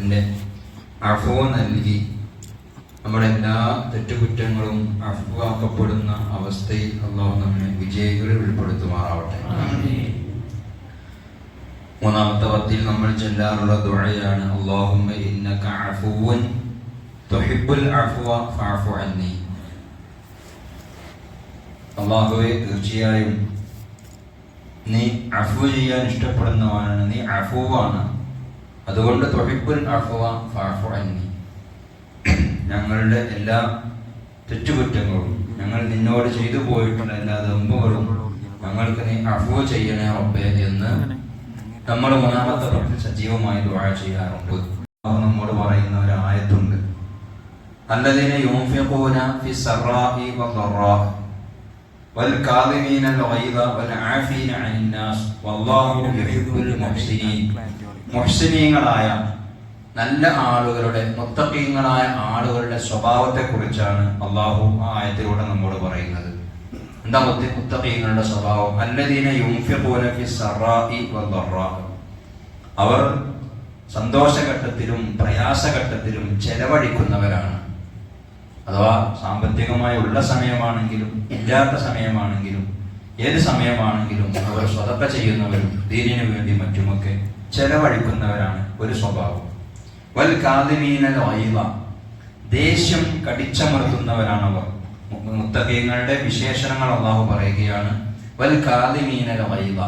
എന്റെ അഫുവ നൽകി നമ്മുടെ എല്ലാ തെറ്റുകുറ്റങ്ങളും അഫുവാക്കപ്പെടുന്ന അവസ്ഥയിൽ അള്ളാഹു നമ്മെ വിജയികളിൽ ഉൾപ്പെടുത്തുമാറാവട്ടെ. മൂന്നാമത്തെ പത്തിൽ നമ്മൾ ചെല്ലാറുള്ള ദുഴയാണ് അള്ളാഹുമ്മ ഇന്നക അഫുവൻ അഫ്വ അന്നി. അള്ളാഹുവെ തീർച്ചയായും നീ അഫു ചെയ്യാൻ ഇഷ്ടപ്പെടുന്നവനാണ് നീ അഫുവാണ്. അതുകൊണ്ട് തൊഴിപ്പുൽ അഫുവാഫുഅന്നി ഞങ്ങളുടെ എല്ലാ തെറ്റുകുറ്റങ്ങളും ഞങ്ങൾ നിന്നോട് ചെയ്തു പോയിട്ടുള്ള എല്ലാ ദമ്പുകളും ഞങ്ങൾക്ക് നീ അഫുവ ചെയ്യണേ റബ്ബേ എന്ന് നമ്മൾ മൂന്നാമത്തെ പ്രതി സജീവമായി ദുആ ചെയ്യാറുണ്ട്. നമ്മോട് പറയുന്ന ഒരു ആയത്തുണ്ട്. അല്ലതിനെ യോഫിഖൂന ഫി സറാഹി വ والكاظمين الغيظ والعافين عن الناس والله يحب المحسنين മുഹ്സിനീങ്ങളായ നല്ല ആളുകളുടെ മുത്തക്കീങ്ങളായ ആളുകളുടെ സ്വഭാവത്തെ കുറിച്ചാണ് അള്ളാഹു ആ ആയത്തിലൂടെ നമ്മോട് പറയുന്നത് എന്താ മുത്തി മുത്തക്കീങ്ങളുടെ സ്വഭാവം അല്ലദീന യുംഫിഖൂന ഫി സറാഇ വദ്ദറാ അവർ സന്തോഷഘട്ടത്തിലും പ്രയാസഘട്ടത്തിലും ചെലവഴിക്കുന്നവരാണ് അഥവാ സാമ്പത്തികമായി ഉള്ള സമയമാണെങ്കിലും ഇല്ലാത്ത സമയമാണെങ്കിലും ഏത് സമയമാണെങ്കിലും അവർ സ്വതപ്പ ചെയ്യുന്നവരും ദീനിനു വേണ്ടി മറ്റുമൊക്കെ ചെലവഴിക്കുന്നവരാണ് ഒരു സ്വഭാവം. വൽ കാതിമീന വൈവ ദേഷ്യം കടിച്ചമർത്തുന്നവരാണവർ മുത്തകീങ്ങളുടെ വിശേഷണങ്ങൾ അള്ളാഹു പറയുകയാണ് വൽ കാതിമീനല വൈവ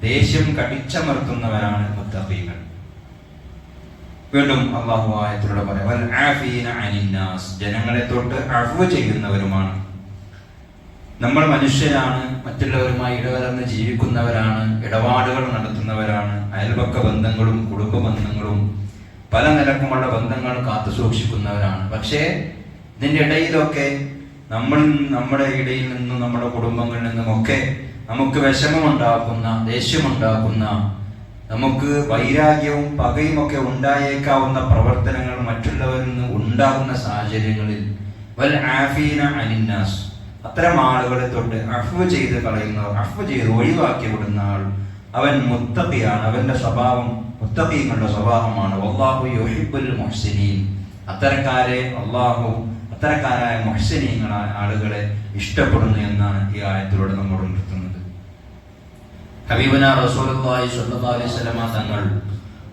ദേഷ്യം കടിച്ചമർത്തുന്നവരാണ് മുത്തകീങ്ങൾ വീണ്ടും അള്ളാഹു ആയത്തിലൂടെ പറയാം. ജനങ്ങളെ തൊട്ട് അഫു ചെയ്യുന്നവരുമാണ്. നമ്മൾ മനുഷ്യരാണ് മറ്റുള്ളവരുമായി ഇടകലർന്ന് ജീവിക്കുന്നവരാണ് ഇടപാടുകൾ നടത്തുന്നവരാണ് അയൽപക്ക ബന്ധങ്ങളും കുടുംബ ബന്ധങ്ങളും പല നിലക്കുമുള്ള ബന്ധങ്ങൾ കാത്തു സൂക്ഷിക്കുന്നവരാണ്. പക്ഷേ ഇതിന്റെ ഇടയിലൊക്കെ നമ്മൾ നമ്മുടെ ഇടയിൽ നിന്നും നമ്മുടെ കുടുംബങ്ങളിൽ നിന്നുമൊക്കെ നമുക്ക് വിഷമമുണ്ടാക്കുന്ന ദേഷ്യമുണ്ടാക്കുന്ന നമുക്ക് വൈരാഗ്യവും പകയും ഒക്കെ ഉണ്ടായേക്കാവുന്ന പ്രവർത്തനങ്ങൾ മറ്റുള്ളവരിൽ നിന്ന് ഉണ്ടാകുന്ന സാഹചര്യങ്ങളിൽ വൽ ആഫീന അനിന്നാസ് അത്തരം ആളുകളെ തൊട്ട് അഫ് ചെയ്ത് കളയുന്നവർ അഫ് ചെയ്ത് ഒഴിവാക്കി വിടുന്ന ആൾ അവൻ മുത്തഖിയാണ് അവന്റെ സ്വഭാവം മുത്തഖീങ്ങളുടെ സ്വഭാവമാണ്. അള്ളാഹു യോഹിബുൽ മുഹ്സിനീൻ. അത്തരക്കാരെ അള്ളാഹു അത്തരക്കാരായ മൊഹ്സിനീങ്ങളായ ആളുകളെ ഇഷ്ടപ്പെടുന്നു എന്നാണ് ഈ ആയത്തിലൂടെ നമ്മൾ ഉണർത്തുന്നത് ഹബീബന സ്വല്ലല്ലാഹു അലൈഹി വസല്ലമ തങ്ങൾ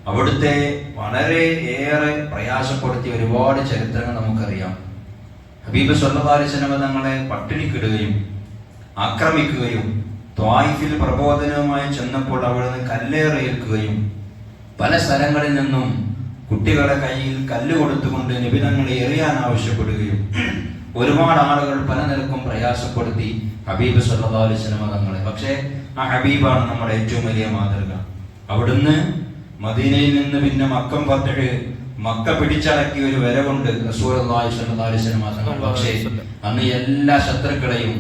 അവിടുത്തെ വളരെ ഏറെ പ്രയാസപ്പെടുത്തിയ ഒരുപാട് ചരിത്രങ്ങൾ നമുക്കറിയാം. ഹബീബ് അലൈഹി വസല്ലമ തങ്ങളെ പട്ടിണിക്കിടുകയും ആക്രമിക്കുകയും ത്വായിഫിൽ പ്രബോധനവുമായി ചെന്നപ്പോൾ അവിടുന്ന് കല്ലേറിയേൽക്കുകയും പല സ്ഥലങ്ങളിൽ നിന്നും കുട്ടികളുടെ കയ്യിൽ കല്ല് കൊടുത്തുകൊണ്ട് നിബിധങ്ങളെ എറിയാൻ ആവശ്യപ്പെടുകയും ഒരുപാട് ആളുകൾ പല നിലക്കും പ്രയാസപ്പെടുത്തി ഹബീബ് സല്ലല്ലാഹു അലൈഹി വസല്ലമ തങ്ങളെ. പക്ഷേ ആ ഹബീബാണ് നമ്മുടെ ഏറ്റവും വലിയ മാതൃക. അവിടുന്ന് മദീനയിൽ നിന്ന് പിന്നെ മക്കം പത്തഴ് മക്ക പിടിച്ചടക്കി ഒരു വരവുണ്ട് വസല്ലമ തങ്ങൾ. പക്ഷേ അന്ന് എല്ലാ ശത്രുക്കളെയും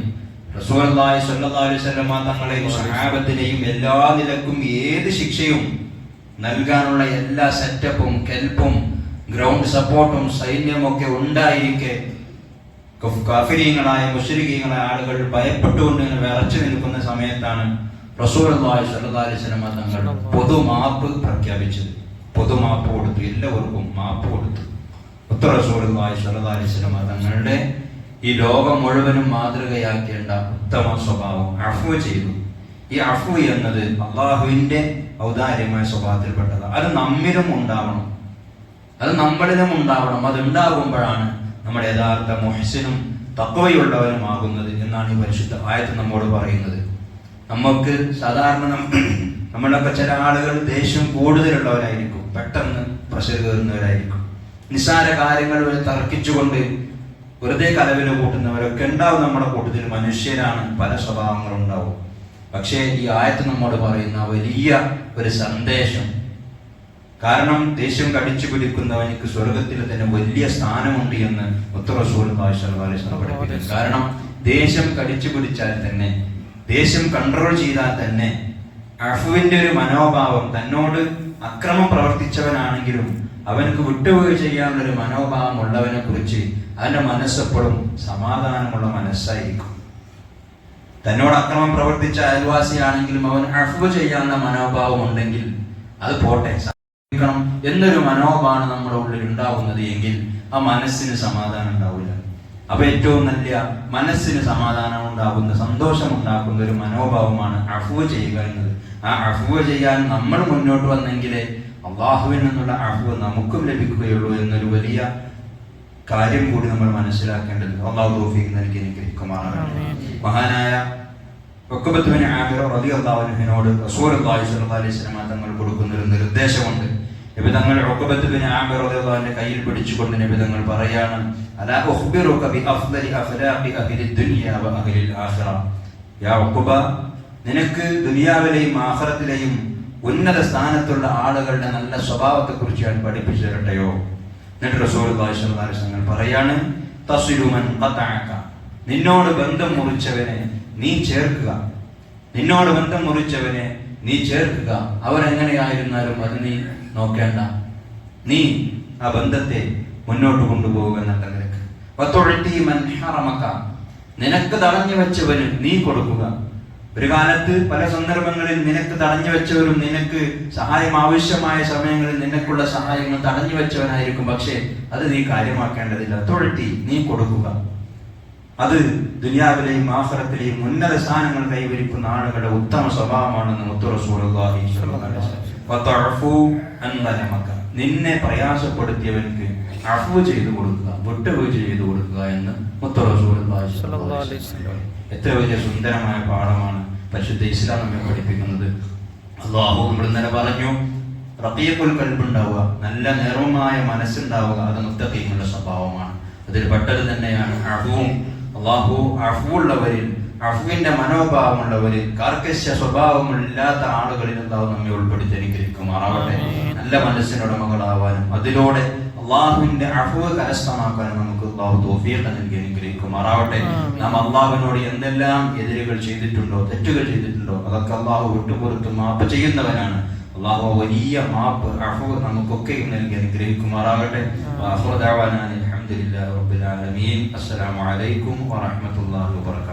തങ്ങളെയും സഹാബത്തിനെയും എല്ലാ നിലക്കും ഏത് ശിക്ഷയും നൽകാനുള്ള എല്ലാ സെറ്റപ്പും കെൽപ്പും ഗ്രൗണ്ട് സപ്പോർട്ടും സൈന്യമൊക്കെ ഉണ്ടായിരിക്കെ കഫ്- കാഫിരീങ്ങളായ ആളുകൾ ഭയപ്പെട്ടുകൊണ്ട് ഇങ്ങനെ വിറച്ചു നിൽക്കുന്ന സമയത്താണ് അലൈഹി വസല്ലമ തങ്ങൾ പൊതുമാപ്പ് പ്രഖ്യാപിച്ചത്. പൊതുമാപ്പ് കൊടുത്തു. എല്ലാവർക്കും മാപ്പ് കൊടുത്തു. ഉത്തര അലൈഹി വസല്ലമ തങ്ങളുടെ ഈ ലോകം മുഴുവനും മാതൃകയാക്കേണ്ട ഉത്തമ സ്വഭാവം അഫു ചെയ്തു. ഈ അഫു എന്നത് അള്ളാഹുവിന്റെ ഔദാര്യമായ സ്വഭാവത്തിൽപ്പെട്ടതാണ്. അത് നമ്മിലും ഉണ്ടാവണം. അത് നമ്മളിലും ഉണ്ടാവണം. അത് ഉണ്ടാകുമ്പോഴാണ് നമ്മുടെ യഥാർത്ഥ മൊഹസിനും തക്കവയുള്ളവനുമാകുന്നത് എന്നാണ് ഈ പരിശുദ്ധ ആയത്ത് നമ്മോട് പറയുന്നത്. നമുക്ക് സാധാരണ നമ്മളൊക്കെ ചില ആളുകൾ ദേഷ്യം കൂടുതലുള്ളവരായിരിക്കും. പെട്ടെന്ന് പ്രഷർ കയറുന്നവരായിരിക്കും. നിസ്സാര കാര്യങ്ങൾ തർക്കിച്ചുകൊണ്ട് വെറുതെ കലവിന് കൂട്ടുന്നവരൊക്കെ ഉണ്ടാവും നമ്മുടെ കൂട്ടത്തിൽ. മനുഷ്യരാണ് പല സ്വഭാവങ്ങളും ഉണ്ടാവും പക്ഷേ ഈ ആയത്ത് നമ്മോട് പറയുന്ന വലിയ ഒരു സന്ദേശം കാരണം ദേഷ്യം കടിച്ചു പിടിക്കുന്നവനിക്ക് സ്വർഗത്തിൽ തന്നെ വലിയ സ്ഥാനമുണ്ട് എന്ന് പഠിപ്പിക്കുന്നു. കാരണം ദേഷ്യം കടിച്ചു പിടിച്ചാൽ തന്നെ ദേഷ്യം കൺട്രോൾ ചെയ്താൽ തന്നെ അഫുവിന്റെ ഒരു മനോഭാവം തന്നോട് അക്രമം പ്രവർത്തിച്ചവനാണെങ്കിലും അവനക്ക് വിട്ടുപോയി ചെയ്യാനുള്ള ഒരു മനോഭാവം ഉള്ളവനെ കുറിച്ച് അവന്റെ മനസ്സെപ്പോഴും സമാധാനമുള്ള മനസ്സായിരിക്കും. തന്നോട് അക്രമം പ്രവർത്തിച്ച അയൽവാസിയാണെങ്കിലും അവൻ അഫു ചെയ്യാനുള്ള മനോഭാവം ഉണ്ടെങ്കിൽ അത് പോട്ടെ. ക്കണം എന്നൊരു മനോഭാവമാണ് നമ്മുടെ ഉള്ളിൽ ഉണ്ടാവുന്നത് എങ്കിൽ ആ മനസ്സിന് സമാധാനം ഉണ്ടാവില്ല. അപ്പൊ ഏറ്റവും നല്ല മനസ്സിന് സമാധാനം ഉണ്ടാകുന്ന സന്തോഷം ഉണ്ടാക്കുന്ന ഒരു മനോഭാവമാണ് അഫുവ ചെയ്യുക എന്നത്. ആ അഫുവ ചെയ്യാൻ നമ്മൾ മുന്നോട്ട് വന്നെങ്കിലേ അള്ളാഹുവിൽ നിന്നുള്ള അഫുവ നമുക്കും ലഭിക്കുകയുള്ളൂ എന്നൊരു വലിയ കാര്യം കൂടി നമ്മൾ മനസ്സിലാക്കേണ്ടത് അള്ളാഹു തോഫീക്ക് നൽകി അനുഗ്രഹിക്കുമാറാകട്ടെ. മഹാനായ ഒക്കബത്തുവിന് ആമിറോ റതി അള്ളാഹുവിനോട് റസൂർ അള്ളാഹു അലൈഹി വസല്ലം തങ്ങൾ കൊടുക്കുന്ന ഒരു നിർദ്ദേശമുണ്ട്. നബി തങ്ങൾ ഒക്കബത്തുവിന് ആമിർ റതി അള്ളാഹുവിന്റെ കയ്യിൽ പിടിച്ചുകൊണ്ട് നബി തങ്ങൾ പറയാണ് അലാ ഉഖ്ബിറുക ബി അഫ്ദലി അഫ്ലാഖി അഹ്ലി ദുനിയ വ അഹ്ലി ആഖിറ. യാ ഉഖ്ബ നിനക്ക് ദുനിയാവിലെയും ആഖിറത്തിലെയും ഉന്നത സ്ഥാനത്തുള്ള ആളുകളുടെ നല്ല സ്വഭാവത്തെക്കുറിച്ച് ഞാൻ പഠിപ്പിച്ചു തരട്ടെയോ? എന്നിട്ട് റസൂൽ തങ്ങൾ പറയാണ് ഖതഅക. നിന്നോട് ബന്ധം മുറിച്ചവനെ നീ ചേർക്കുക. നിന്നോട് ബന്ധം മുറിച്ചവനെ നീ ചേർക്കുക. അവരെങ്ങനെയായിരുന്നാലും അത് നീ നോക്കേണ്ട. നീ ആ ബന്ധത്തെ മുന്നോട്ട് കൊണ്ടുപോകുക എന്നുള്ള നിനക്ക്. വത്തൊഴുത്തി മൻഹറമക്ക നിനക്ക് തടഞ്ഞു വെച്ചവന് നീ കൊടുക്കുക. ഒരു കാലത്ത് പല സന്ദർഭങ്ങളിൽ നിനക്ക് തടഞ്ഞു വെച്ചവരും നിനക്ക് സഹായം ആവശ്യമായ സമയങ്ങളിൽ നിനക്കുള്ള സഹായങ്ങൾ തടഞ്ഞു വെച്ചവനായിരിക്കും. പക്ഷേ അത് നീ കാര്യമാക്കേണ്ടതില്ല. തൊഴുത്തി നീ കൊടുക്കുക. അത് ദുനിയാവിലെയും ആഹ്റത്തിലെയും ഉന്നത സ്ഥാനങ്ങൾ കൈവരിക്കുന്ന ആളുകളുടെ ഉത്തമ സ്വഭാവമാണെന്ന് മുത്തുറസൂലുള്ളാഹി നിന്നെ പ്രയാസപ്പെടുത്തിയവർക്ക് അഫു ചെയ്തു കൊടുക്കുക വിട്ടുവീഴ്ച ചെയ്തു കൊടുക്കുക എന്ന്. എത്ര വലിയ സുന്ദരമായ പാഠമാണ് പരിശുദ്ധ ഇസ്ലാം നമ്മെ പഠിപ്പിക്കുന്നത്. അള്ളാഹു നമ്മൾ ഇന്നലെ പറഞ്ഞു റബിയക്കുൽ കൽബുണ്ടാവുക നല്ല നേർവമായ മനസ്സുണ്ടാവുക അത് മുത്തഖീങ്ങളുടെ സ്വഭാവമാണ്. അതിൽ പെട്ടത് തന്നെയാണ് അഫുവും. അള്ളാഹു അഫുവുള്ളവരിൽ അഫുവിന്റെ മനോഭാവമുള്ളവര് കർക്കശ സ്വഭാവമില്ലാത്ത ആളുകളിൽ ഉണ്ടാവും നമ്മെ ഉൾപ്പെടുത്തി അനുഗ്രഹിക്കുമാറാവട്ടെ നല്ല മനസ്സിനുടമകളാവാനും അതിലൂടെ അള്ളാഹുവിന്റെ അഫുവ് കരസ്ഥമാക്കാനും നമുക്ക് അള്ളാഹു തോഫിയൊക്കെ നൽകി അനുഗ്രഹിക്കുമാറാവട്ടെ നാം അള്ളാഹുവിനോട് എന്തെല്ലാം എതിരുകൾ ചെയ്തിട്ടുണ്ടോ തെറ്റുകൾ ചെയ്തിട്ടുണ്ടോ അതൊക്കെ അള്ളാഹു വിട്ടുപുറത്ത് മാപ്പ് ചെയ്യുന്നവനാണ്. അള്ളാഹു വലിയ മാപ്പ് അഫുവ് നമുക്കൊക്കെയും നൽകി അനുഗ്രഹിക്കുമാറാവട്ടെ അസ്സലാമു അലൈക്കും വറഹ്മത്തുള്ളാഹി വബറകാതുഹു.